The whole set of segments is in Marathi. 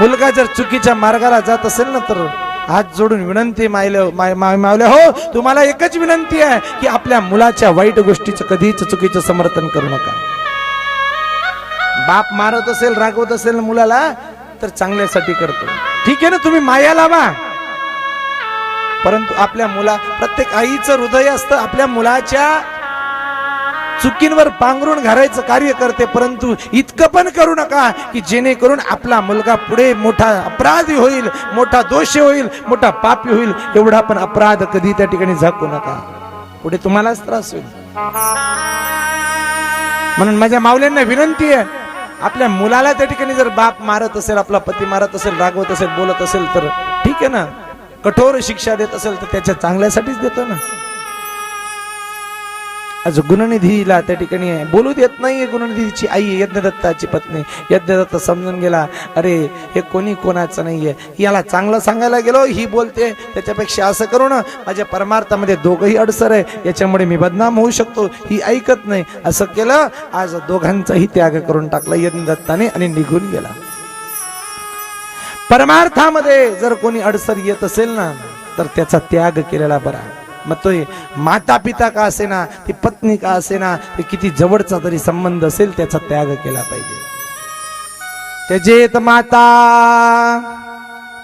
मुलगा जर चुकीच्या मार्गाला जात असेल ना तर हात जोडून विनंती मायल्या माय- मावल्या हो तुम्हाला एकच विनंती आहे की आपल्या मुलाच्या वाईट गोष्टीचं कधीच चुकीचं समर्थन करू नका. बाप मारत असेल रागवत असेल ना मुलाला तर चांगल्यासाठी करतो. ठीक आहे ना तुम्ही माया लावा. परंतु आपल्या मुला प्रत्येक आईचं हृदय असतं आपल्या मुलाच्या चुकींवर पांघरून घालायचं कार्य करते परंतु इतकं पण करू नका की जेणेकरून आपला मुलगा पुढे मोठा अपराधी होईल मोठा दोष होईल मोठा पापी होईल एवढा पण अपराध कधी त्या ठिकाणी झाकू नका. पुढे तुम्हालाच त्रास होईल. म्हणून माझ्या माऊल्यांना विनंती आहे आपल्या मुलाला त्या ठिकाणी जर बाप मारत असेल आपला पती मारत असेल रागवत असेल बोलत असेल तर ठीक आहे ना. कठोर शिक्षा देत असेल तर त्याच्या चांगल्यासाठीच देतो ना. आज गुणनिधीला त्या ठिकाणी बोलू देत नाहीये गुणनिधीची आई यज्ञदत्ताची पत्नी. यज्ञदत्त समजून गेला अरे हे कोणी कोणाचं नाहीये? याला चांगलं सांगायला गेलो ही बोलते. त्याच्यापेक्षा असं करू ना माझ्या परमार्थामध्ये दोघंही अडसर आहे. याच्यामुळे मी बदनाम होऊ शकतो ही ऐकत नाही. असं केलं आज दोघांचाही त्याग करून टाकला यज्ञदत्ताने आणि निघून गेला. परमार्थामध्ये जर कोणी अडसर येत असेल ना तर त्याचा त्याग केलेला बरा. मग तो माता पिता का असेना ती पत्नी का असेना ते किती जवळचा तरी संबंध असेल त्याचा त्याग केला पाहिजे. तेजेत माता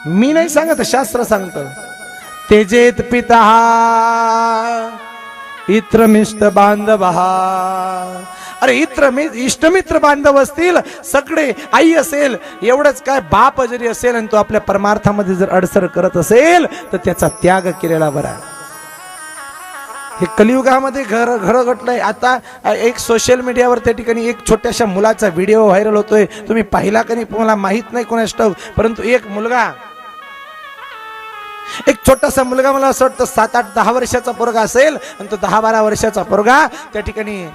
मी नाही सांगत शास्त्र सांगत. तेजेत पिता इत्रमिष्ट बांधव. अरे इत्र इष्टमित्र बांधव असतील सगळे आई असेल एवढंच काय बाप जरी असेल आणि तो आपल्या परमार्थामध्ये जर अडसर करत असेल तर त्याचा त्याग केलेला बरा. हे कलियुगामध्ये घर घर घटलंय. आता एक सोशल मीडियावर त्या ठिकाणी एक छोट्याशा मुलाचा व्हिडिओ व्हायरल होतोय. तुम्ही पाहिला का नाही? मला माहीत नाही कोणा स्टव परंतु एक मुलगा एक छोटासा मुलगा मला असं वाटतं सात आठ दहा वर्षाचा पोरगा असेल. आणि तो दहा बारा वर्षाचा पोरगा त्या ठिकाणी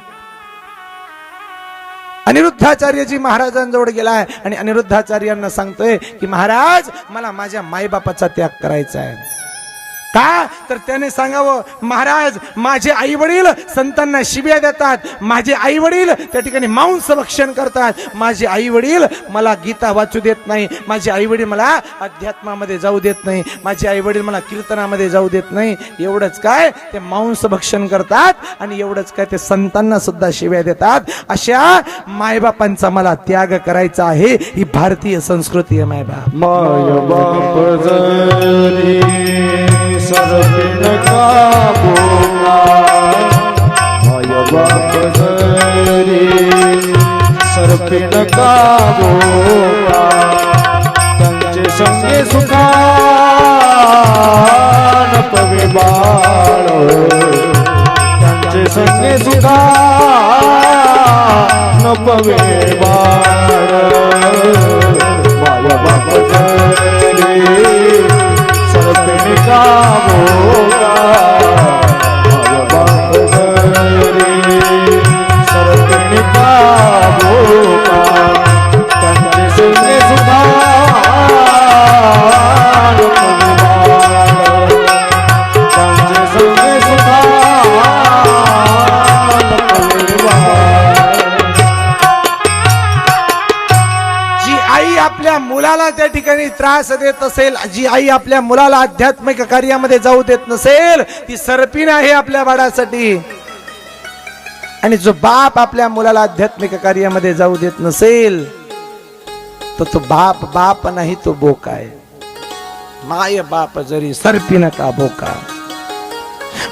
अनिरुद्धाचार्यजी महाराजांजवळ गेलाय. आणि अनिरुद्धाचार्यांना सांगतोय की महाराज मला माझ्या मायबापाचा त्याग करायचा आहे. का? तर त्याने सांगावं महाराज माझे आई वडील संतांना शिबिया देतात. माझे आई वडील त्या ठिकाणी मांस भक्षण करतात. माझे आई वडील मला गीता वाचू देत नाही. माझे आई वडील मला अध्यात्मामध्ये जाऊ देत नाही. माझे आई वडील मला कीर्तनामध्ये जाऊ देत नाही. एवढंच काय? ते मांस भक्षण करतात आणि एवढंच काय? ते संतांना सुद्धा शिव्या देतात. अशा मायबापांचा मला त्याग करायचा आहे. ही भारतीय संस्कृती आहे मायबाप. माय सरपिण का बोला माय बाप धरी सरपिण का बोला त्यांचे संगे सुखा पवे बाळ त्यांचे संगे सुखा पवे बाळ त्या ठिकाणी त्रास देत असेल जी आई आपल्या मुलाला आध्यात्मिक कार्यामध्ये जाऊ देत नसेल ती सरपीण आहे आपल्या बाळासाठी. आणि जो बाप आपल्या मुलाला आध्यात्मिक कार्यामध्ये जाऊ देत नसेल तर तो बाप बाप नाही तो बोका आहे. माय बाप जरी सरपीन का बोका.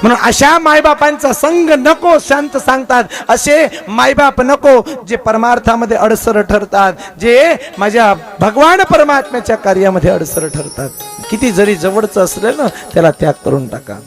म्हणून अशा मायबापांचा संग नको शांत सांगतात. असे मायबाप नको जे परमार्थामध्ये अडसर ठरतात जे माझ्या भगवान परमात्म्याच्या कार्यामध्ये अडसर ठरतात. किती जरी जवळचं असलं ना त्याला त्याग करून टाका.